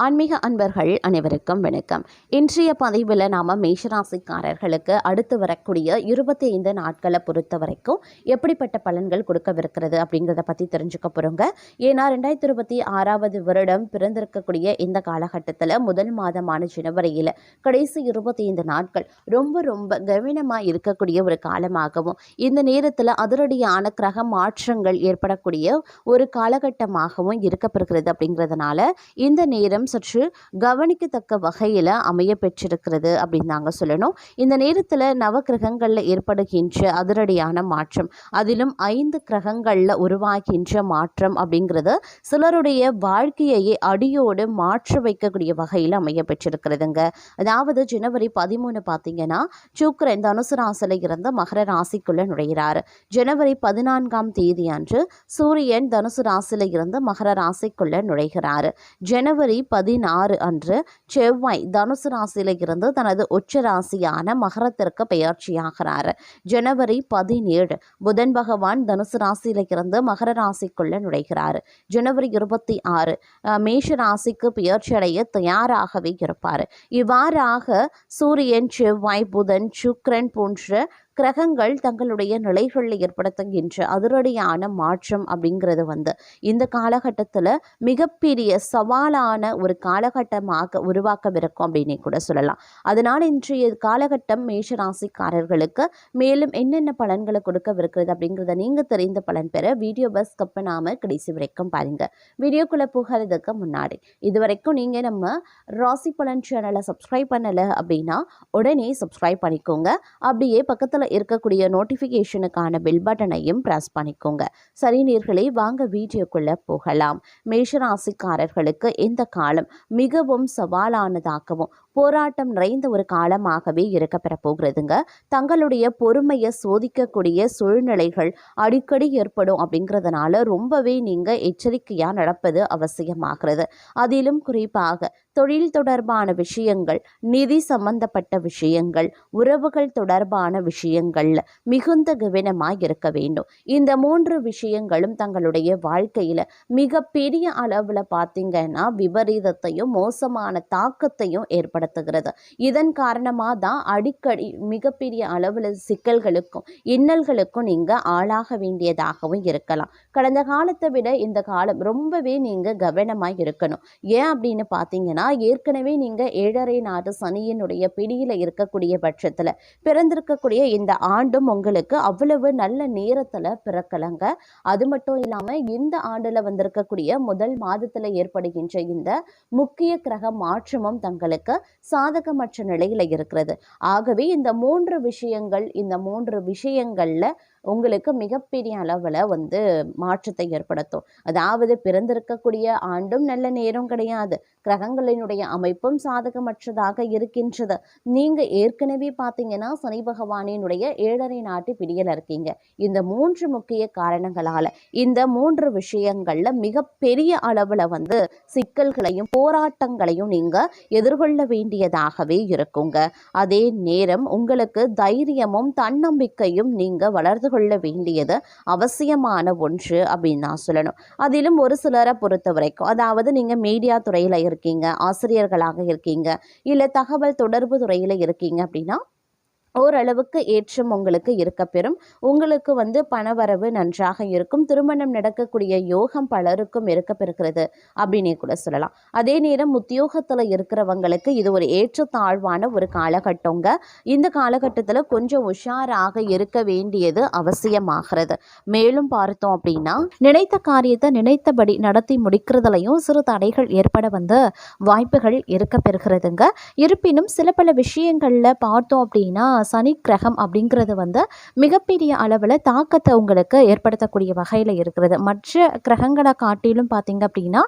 ஆன்மீக அன்பர்கள் அனைவருக்கும் வணக்கம். இன்றைய பதிவில் நாம் மேஷராசிக்காரர்களுக்கு அடுத்து வரக்கூடிய இருபத்தி ஐந்து நாட்களை பொறுத்த வரைக்கும் எப்படிப்பட்ட பலன்கள் கொடுக்கவிருக்கிறது அப்படிங்கிறத பற்றி தெரிஞ்சுக்க போகிறோங்க ஏன்னா ரெண்டாயிரத்தி இருபத்தி ஆறாவது வருடம் பிறந்திருக்கக்கூடிய இந்த காலகட்டத்தில் முதல் மாதமான ஜனவரியில் கடைசி இருபத்தி ஐந்து நாட்கள் ரொம்ப ரொம்ப கவனமாக இருக்கக்கூடிய ஒரு காலமாகவும் இந்த நேரத்தில் அதிரடியான கிரக மாற்றங்கள் ஏற்படக்கூடிய ஒரு காலகட்டமாகவும் இருக்கப்படுகிறது அப்படிங்கிறதுனால இந்த நேரம் சற்று கவனிக்கத்தக்க வகையில் அமைய பெற்றிருக்கிறது அப்படின்னு நாங்கள் சொல்லணும். இந்த நேரத்தில் நவக்கிரகங்களில் ஏற்படுகின்ற அதிரடியான மாற்றம் அதிலும் ஐந்து கிரகங்களில் உருவாகின்ற மாற்றம் அப்படிங்கிறது சிலருடைய வாழ்க்கையையே அடியோடு மாற்ற வைக்கக்கூடிய வகையில் அமைய பெற்றிருக்கிறதுங்க. அதாவது ஜனவரி பதிமூணு பார்த்தீங்கன்னா சூக்கரன் தனுசு ராசியில் இருந்து மகர ராசிக்குள்ளே நுழைகிறார் ஜனவரி பதினான்காம் தேதி அன்று சூரியன் தனுசு ராசியில் இருந்து மகர ராசிக்குள்ளே நுழைகிறார். ஜனவரி பதினாறு அன்று செவ்வாய் தனுசு ராசியில் இருந்து தனது உச்ச ராசியான மகரத்திற்கு பெயர்ச்சியாகிறார். ஜனவரி பதினேழு புதன் பகவான் தனுசு ராசியில் இருந்து மகர ராசிக்குள்ள நுழைகிறார். ஜனவரி இருபத்தி ஆறு மேஷ ராசிக்கு பெயர்ச்சி அடைய தயாராகவே இருப்பார். இவ்வாறாக சூரியன் செவ்வாய் புதன் சுக்ரன் போன்ற கிரகங்கள் தங்களுடைய நிலைகளில் ஏற்படுத்துகின்ற அதிரடியான மாற்றம் அப்படிங்கிறது வந்து இந்த காலகட்டத்தில் மிகப்பெரிய சவாலான ஒரு காலகட்டமாக உருவாக்கவிருக்கும் அப்படின்னே கூட சொல்லலாம். அதனால் இன்றைய காலகட்டம் மேஷ ராசிக்காரர்களுக்கு மேலும் என்னென்ன பலன்களை கொடுக்கவிருக்கிறது அப்படிங்கிறத நீங்கள் தெரிந்த பலன் பெற வீடியோ பஸ் கப்பனாமல் கடைசி வரைக்கும் பாருங்கள் வீடியோக்குள்ளே போகிறதுக்கு முன்னாடி இது வரைக்கும் நீங்கள் நம்ம ராசி பலன் சேனலை சப்ஸ்கிரைப் பண்ணலை அப்படின்னா உடனே சப்ஸ்கிரைப் பண்ணிக்கோங்க. அப்படியே பக்கத்தில் இருக்கக்கூடிய நோட்டிஃபிகேஷனுக்கான பெல் பட்டனையும் ப்ரெஸ் பண்ணிக்கோங்க. சரி நேர்களே வாங்க வீடியோக்குள்ளே போகலாம். மேஷராசிக்காரர்களுக்கு இந்த காலம் மிகவும் சவாலானதாகவும் போராட்டம் நிறைந்த ஒரு காலமாகவே இருக்கப்பெற போகிறதுங்க. தங்களுடைய பொறுமையை சோதிக்கக்கூடிய சூழ்நிலைகள் அடிக்கடி ஏற்படும் அப்படிங்கிறதுனால ரொம்பவே நீங்கள் எச்சரிக்கையாக நடப்பது அவசியமாகிறது. அதிலும் குறிப்பாக தொழில் தொடர்பான விஷயங்கள் நிதி சம்பந்தப்பட்ட விஷயங்கள் உறவுகள் தொடர்பான விஷயங்கள்ல மிகுந்த கவனமாக இருக்க வேண்டும். இந்த மூன்று விஷயங்களும் தங்களுடைய வாழ்க்கையில் மிகப்பெரிய அளவில் பார்த்தீங்கன்னா விபரீதத்தையும் மோசமான தாக்கத்தையும் ஏற்படுத்துகிறது இதன் காரணமாக தான் அடிக்கடி மிகப்பெரிய அளவில் சிக்கல்களுக்கும் இன்னல்களுக்கும் நீங்கள் ஆளாக வேண்டியதாகவும் இருக்கலாம். கடந்த காலத்தை விட இந்த காலம் ரொம்பவே நீங்கள் கவனமாக இருக்கணும். ஏன் அப்படின்னு பார்த்தீங்கன்னா ஏற்கனவே நீங்கள் ஏழரை நாடு சனியினுடைய பிடியில் இருக்கக்கூடிய பட்சத்தில் பிறந்திருக்கக்கூடிய இந்த ஆண்டும் உங்களுக்கு அவ்வளவு நல்ல நேரத்தில் பிறக்கலங்க. அது மட்டும் இல்லாமல் இந்த ஆண்டில் வந்திருக்கக்கூடிய முதல் மாதத்தில் ஏற்படுகின்ற இந்த முக்கிய கிரக மாற்றமும் தங்களுக்கு சாதகமற்ற நிலையில் இருக்கிறது. ஆகவே இந்த மூன்று விஷயங்கள் இந்த மூன்று விஷயங்களில் உங்களுக்கு மிகப்பெரிய அளவில் வந்து மாற்றத்தை ஏற்படுத்தும். அதாவது பிறந்திருக்கக்கூடிய ஆண்டும் நல்ல நேரம் கிடையாது. கிரகங்களினுடைய அமைப்பும் சாதகமற்றதாக இருக்கின்றது. நீங்கள் ஏற்கனவே பார்த்தீங்கன்னா சனி பகவானினுடைய ஏழரை நாட்டு பிடியில் இருக்கீங்க. இந்த மூன்று முக்கிய காரணங்களால் இந்த மூன்று விஷயங்களில் மிகப்பெரிய அளவில் வந்து சிக்கல்களையும் போராட்டங்களையும் நீங்கள் எதிர்கொள்ள வேண்டியதாகவே இருக்குங்க. அதே நேரம் உங்களுக்கு தைரியமும் தன்னம்பிக்கையும் நீங்கள் வளர்த்து கொள்ள வேண்டியது அவசியமான ஒன்று அப்படின்னு நான் சொல்லணும். அதிலும் ஒரு சிலரை பொறுத்த வரைக்கும் அதாவது நீங்கள் மீடியா துறையில் இருக்கீங்க ஆசிரியர்களாக இருக்கீங்க இல்லை தகவல் தொடர்பு துறையில் இருக்கீங்க அப்படின்னா ஓரளவுக்கு ஏற்றம் உங்களுக்கு இருக்கப்பெறும் உங்களுக்கு வந்து பணவரவு நன்றாக இருக்கும். திருமணம் நடக்கக்கூடிய யோகம் பலருக்கும் இருக்கப்பெறுகிறது அப்படின்னே கூட சொல்லலாம். அதே நேரம் உத்தியோகத்தில் இருக்கிறவங்களுக்கு இது ஒரு ஏற்றத்தாழ்வான ஒரு காலகட்டங்க. இந்த காலகட்டத்தில் கொஞ்சம் உஷாராக இருக்க வேண்டியது அவசியமாகிறது. மேலும் பார்த்தோம் அப்படின்னா நினைத்த காரியத்தை நினைத்தபடி நடத்தி முடிக்கிறதுலையும் சிறு தடைகள் ஏற்பட வந்து வாய்ப்புகள் இருக்க பெறுகிறதுங்க. இருப்பினும் சில பல விஷயங்களில் பார்த்தோம் அப்படின்னா சனி கிரகம் அப்படிங்கிறது வந்து மிகப்பெரிய அளவில் தாக்கத்தை உங்களுக்கு ஏற்படுத்தக்கூடிய வகையில் இருக்கிறது. மற்ற கிரகங்களை காட்டிலும் பார்த்தீங்க அப்படின்னா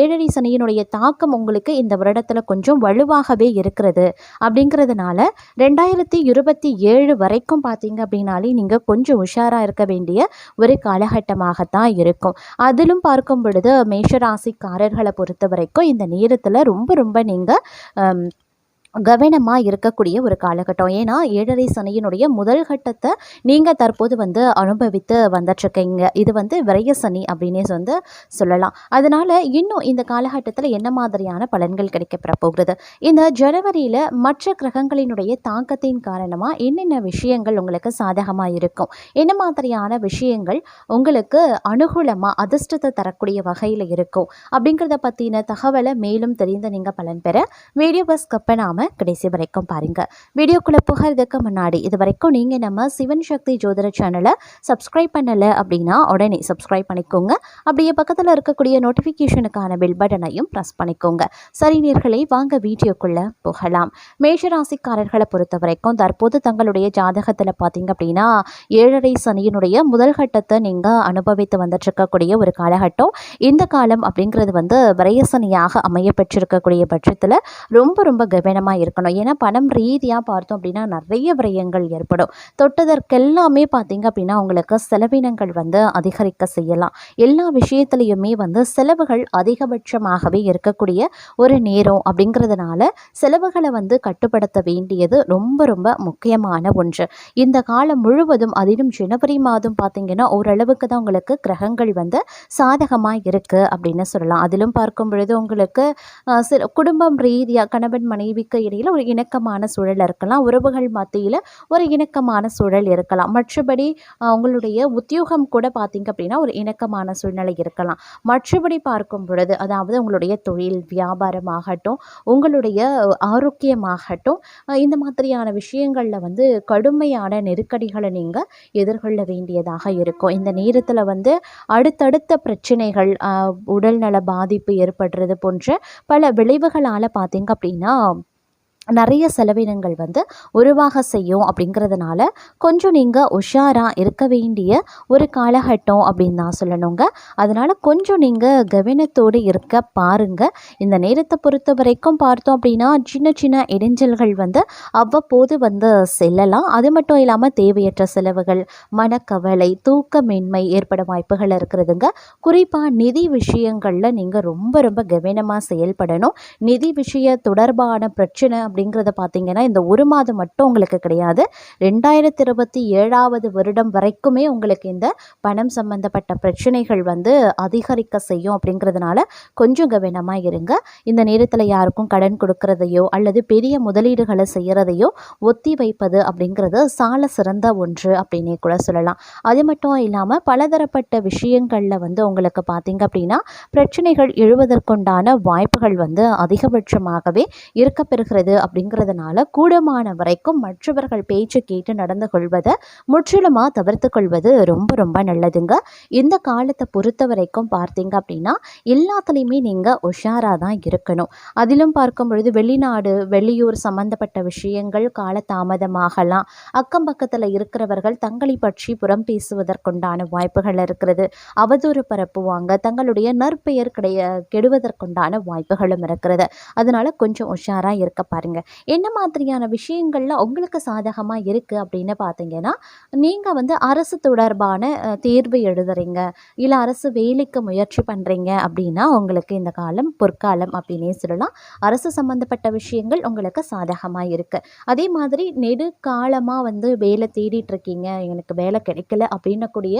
ஏழடி ஏழரை சனியினுடைய தாக்கம் உங்களுக்கு இந்த வருடத்தில் கொஞ்சம் வலுவாகவே இருக்கிறது. அப்படிங்கிறதுனால ரெண்டாயிரத்தி இருபத்தி ஏழு வரைக்கும் பார்த்தீங்க அப்படின்னாலே நீங்கள் கொஞ்சம் உஷாராக இருக்க வேண்டிய ஒரு காலகட்டமாகத்தான் இருக்கும். அதிலும் பார்க்கும் பொழுது மேஷராசிக்காரர்களை பொறுத்த வரைக்கும் இந்த நேரத்தில் ரொம்ப ரொம்ப நீங்கள் கவனமாக இருக்கக்கூடிய ஒரு காலகட்டம். ஏன்னா ஏழரை சனியினுடைய முதல் கட்டத்தை நீங்கள் தற்போது வந்து அனுபவித்து வந்துட்டுருக்கீங்க. இது வந்து விரைய சனி அப்படின்னே வந்து சொல்லலாம். அதனால் இன்னும் இந்த காலகட்டத்தில் என்ன மாதிரியான பலன்கள் கிடைக்கப்பெற போகிறது இந்த ஜனவரியில் மற்ற கிரகங்களினுடைய தாக்கத்தின் காரணமாக என்னென்ன விஷயங்கள் உங்களுக்கு சாதகமாக இருக்கும்? என்ன மாதிரியான விஷயங்கள் உங்களுக்கு அனுகூலமாக அதிர்ஷ்டத்தை தரக்கூடிய வகையில் இருக்கும்? அப்படிங்கிறத பற்றின தகவலை மேலும் தெரிந்து நீங்கள் பலன் பெற வீடியோ பஸ் கப்ப கடைசி வரைக்கும் பாருங்கள் வீடியோக்குள்ளே புகிறதுக்கு முன்னாடி இது வரைக்கும் நீங்கள் நம்ம சிவன் சக்தி ஜோதிட சேனலை சப்ஸ்கிரைப் பண்ணலை அப்படின்னா உடனே சப்ஸ்கிரைப் பண்ணிக்கோங்க. அப்படியே பக்கத்தில் இருக்கக்கூடிய நோட்டிஃபிகேஷனுக்கான பெல் பட்டனையும் ப்ரெஸ் பண்ணிக்கோங்க. சரி நேர்களே வாங்க வீடியோக்குள்ளே போகலாம். மேஷராசிக்காரர்களை பொறுத்த வரைக்கும் தற்போது தங்களுடைய ஜாதகத்தில் பார்த்தீங்க அப்படின்னா ஏழரை சனியினுடைய முதல் கட்டத்தை நீங்கள் அனுபவித்து வந்துட்டு இருக்கக்கூடிய ஒரு காலகட்டம். இந்த காலம் அப்படிங்கிறது வந்து விரயசனியாக அமைய பெற்றிருக்கக்கூடிய பட்சத்தில் ரொம்ப ரொம்ப கவனமாக இருக்கணும். ஏன்னா பணம் ரீதியாக பார்த்தோம் அப்படின்னா நிறைய விரயங்கள் ஏற்படும். தொட்டதற்கெல்லாமே பார்த்தீங்க அப்படின்னா உங்களுக்கு செலவினங்கள் வந்து அதிகரிக்க செய்யலாம். எல்லா விஷயத்துலையுமே வந்து செலவுகள் அதிகபட்சமாகவே இருக்கக்கூடிய ஒரு நேரம் அப்படிங்கிறதுனால செலவுகளை வந்து கட்டுப்படுத்த வேண்டியது ரொம்ப ரொம்ப முக்கியமான ஒன்று. இந்த காலம் முழுவதும் அதிலும் ஜனவரி மாதம் பார்த்தீங்கன்னா ஓரளவுக்கு தான் உங்களுக்கு கிரகங்கள் வந்து சாதகமாக இருக்குது அப்படின்னு சொல்லலாம். அதிலும் பார்க்கும் பொழுது உங்களுக்கு சில குடும்பம் ரீதியாக கணவன் மனைவிக்கு இடையில் ஒரு இணக்கமான சூழல் இருக்கலாம். உறவுகள் மத்தியில் ஒரு இணக்கமான சூழல் இருக்கலாம். மற்றபடி உங்களுடைய உத்தியோகம் கூட பார்த்திங்க அப்படின்னா ஒரு இணக்கமான சூழ்நிலை இருக்கலாம். மற்றபடி பார்க்கும் பொழுது அதாவது உங்களுடைய தொழில் வியாபாரமாகட்டும் உங்களுடைய ஆரோக்கியமாகட்டும் இந்த மாதிரியான விஷயங்களில் வந்து கடுமையான நெருக்கடிகளை நீங்கள் எதிர்கொள்ள வேண்டியதாக இருக்கும். இந்த நேரத்தில் வந்து அடுத்தடுத்த பிரச்சனைகள் உடல்நல பாதிப்பு ஏற்படுறது போன்ற பல விளைவுகளால் பார்த்தீங்க அப்படின்னா நிறைய செலவினங்கள் வந்து உருவாக செய்யும் அப்படிங்கிறதுனால கொஞ்சம் நீங்கள் உஷாராக இருக்க வேண்டிய ஒரு காலகட்டம் அப்படின்னு தான் சொல்லணுங்க. அதனால் கொஞ்சம் நீங்கள் கவனத்தோடு இருக்க பாருங்கள் இந்த நேரத்தை பொறுத்த வரைக்கும் பார்த்தோம் அப்படின்னா சின்ன சின்ன இடைஞ்சல்கள் வந்து அவ்வப்போது வந்து செல்லலாம். அது மட்டும் இல்லாமல் தேவையற்ற செலவுகள் மனக்கவலை தூக்கமின்மை ஏற்பட வாய்ப்புகள் இருக்கிறதுங்க. குறிப்பாக நிதி விஷயங்களில் நீங்கள் ரொம்ப ரொம்ப கவனமாக செயல்படணும். நிதி விஷய தொடர்பான பிரச்சனை அப்படிங்கிறத பார்த்தீங்கன்னா இந்த ஒரு மாதம் மட்டும் உங்களுக்கு கிடையாது. ரெண்டாயிரத்தி இருபத்தி ஏழாவது வருடம் வரைக்குமே உங்களுக்கு இந்த பணம் சம்பந்தப்பட்ட பிரச்சனைகள் வந்து அதிகரிக்க செய்யும் அப்படிங்கிறதுனால கொஞ்சம் கவனமாக இருங்க. இந்த நேரத்தில் யாருக்கும் கடன் கொடுக்கறதையோ அல்லது பெரிய முதலீடுகளை செய்கிறதையோ ஒத்தி வைப்பது அப்படிங்கிறது சால சிறந்த ஒன்று அப்படின்னே கூட சொல்லலாம். அது மட்டும் இல்லாமல் பலதரப்பட்ட விஷயங்களில் வந்து உங்களுக்கு பார்த்தீங்க அப்படின்னா பிரச்சனைகள் எழுவதற்குண்டான வாய்ப்புகள் வந்து அதிகபட்சமாகவே இருக்கப்பெறுகிறது அப்படிங்கிறதுனால கூடமான வரைக்கும் மற்றவர்கள் பேச்சு கேட்டு நடந்து கொள்வதை முற்றிலுமாக தவிர்த்து கொள்வது ரொம்ப ரொம்ப நல்லதுங்க. இந்த காலத்தை பொறுத்த வரைக்கும் பார்த்தீங்க அப்படின்னா எல்லாத்துலேயுமே நீங்கள் உஷாராக தான் இருக்கணும். அதிலும் பார்க்கும் பொழுது வெளிநாடு வெளியூர் சம்பந்தப்பட்ட விஷயங்கள் காலதாமதமாகலாம். அக்கம் பக்கத்தில் இருக்கிறவர்கள் தங்களை பற்றி புறம் பேசுவதற்குண்டான வாய்ப்புகள் இருக்கிறது. அவதூறு பரப்புவாங்க. தங்களுடைய நற்பெயர் கிடைய கெடுவதற்குண்டான வாய்ப்புகளும் இருக்கிறது. அதனால் கொஞ்சம் உஷாராக இருக்க பாருங்க என்ன மாதிரியான விஷயங்கள்ல உங்களுக்கு சாதகமாக இருக்குது அப்படின்னு பார்த்தீங்கன்னா நீங்கள் வந்து அரசு தொடர்பான தேர்வு எழுதுறீங்க இல்லை அரசு வேலைக்கு முயற்சி பண்ணுறீங்க அப்படின்னா உங்களுக்கு இந்த காலம் பொற்காலம் அப்படின்னே சொல்லலாம். அரசு சம்மந்தப்பட்ட விஷயங்கள் உங்களுக்கு சாதகமாக இருக்குது அதே மாதிரி நெடுக்காலமாக வந்து வேலை தேடிட்டு இருக்கீங்க எனக்கு வேலை கிடைக்கல அப்படின்னக்கூடிய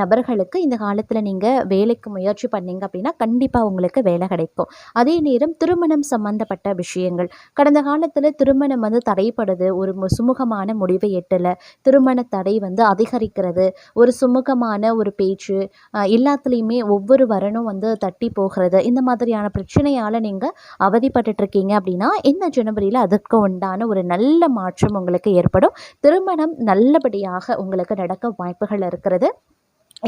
நபர்களுக்கு இந்த காலத்தில் நீங்கள் வேலைக்கு முயற்சி பண்ணீங்க அப்படின்னா கண்டிப்பாக உங்களுக்கு வேலை கிடைக்கும். அதே நேரம் திருமணம் சம்மந்தப்பட்ட விஷயங்கள் கடந்த காலத்தில் திருமணம் வந்து தடைப்படுது. ஒரு மு- சுமூகமான முடிவை எட்டலை. திருமண தடை வந்து அதிகரிக்கிறது. ஒரு சுமூகமான ஒரு பேச்சு எல்லாத்துலேயுமே ஒவ்வொரு வரனும் வந்து தட்டி போகிறது. இந்த மாதிரியான பிரச்சனையால் நீங்கள் அவதிப்பட்டுட்ருக்கீங்க அப்படின்னா இந்த ஜனவரியில் அதற்கு உண்டான ஒரு நல்ல மாற்றம் உங்களுக்கு ஏற்படும். திருமணம் நல்லபடியாக உங்களுக்கு நடக்க வாய்ப்புகள் இருக்கிறது.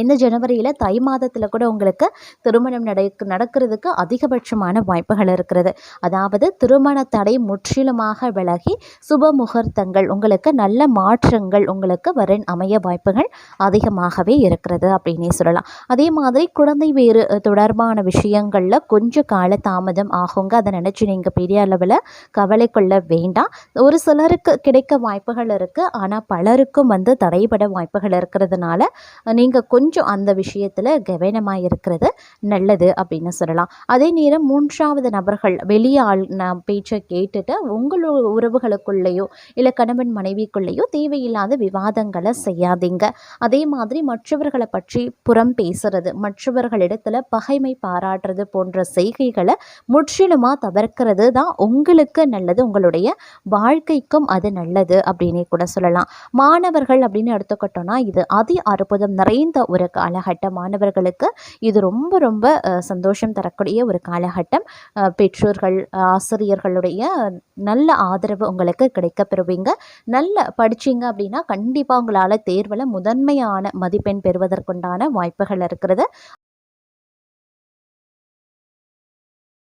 இந்த ஜனவரியில் தை மாதத்தில் கூட உங்களுக்கு திருமணம் நடக்கு நடக்கிறதுக்கு அதிகபட்சமான வாய்ப்புகள் இருக்கிறது. அதாவது திருமண தடை முற்றிலுமாக விலகி சுப முகூர்த்தங்கள் உங்களுக்கு நல்ல மாற்றங்கள் உங்களுக்கு வரன் அமைய வாய்ப்புகள் அதிகமாகவே இருக்கிறது அப்படின்னே சொல்லலாம். அதே மாதிரி குழந்தை வேறு தொடர்பான விஷயங்களில் கொஞ்சம் கால தாமதம் ஆகுங்க. அதை நினச்சி நீங்கள் பெரிய அளவில் கவலை கொள்ள வேண்டாம். ஒரு சிலருக்கு கிடைக்க வாய்ப்புகள் இருக்குது ஆனால் பலருக்கும் வந்து தடைபட வாய்ப்புகள் இருக்கிறதுனால நீங்கள் கொஞ்சம் கொஞ்சம் அந்த விஷயத்தில் கவனமாக இருக்கிறது நல்லது அப்படின்னு சொல்லலாம். அதே நேரம் மூன்றாவது நபர்கள் வெளியே ஆள் நான் பேச்சை கேட்டுட்டு உங்களோட உறவுகளுக்குள்ளேயோ இல்லை கணவன் மனைவிக்குள்ளேயோ தேவையில்லாத விவாதங்களை செய்யாதீங்க. அதே மாதிரி மற்றவர்களை பற்றி புறம் பேசுறது மற்றவர்களிடத்துல பகைமை பாராட்டுறது போன்ற செய்கைகளை முற்றிலுமாக தவிர்க்கிறது தான் உங்களுக்கு நல்லது உங்களுடைய வாழ்க்கைக்கும் அது நல்லது அப்படின்னே கூட சொல்லலாம். மாணவர்கள் அப்படின்னு எடுத்துக்கிட்டோம்னா இது அதி அற்புதம் நிறைந்த ஒரு காலகட்டம் மாணவர்களுக்கு இது ரொம்ப ரொம்ப சந்தோஷம் தரக்கூடிய ஒரு காலகட்டம். பெற்றோர்கள் ஆசிரியர்களுடைய நல்ல ஆதரவு உங்களுக்கு கிடைக்க பெறுவீங்க நல்ல படிச்சீங்க அப்படின்னா கண்டிப்பாக உங்களால் தேர்வில் முதன்மையான மதிப்பெண் பெறுவதற்குண்டான வாய்ப்புகள் இருக்கிறது.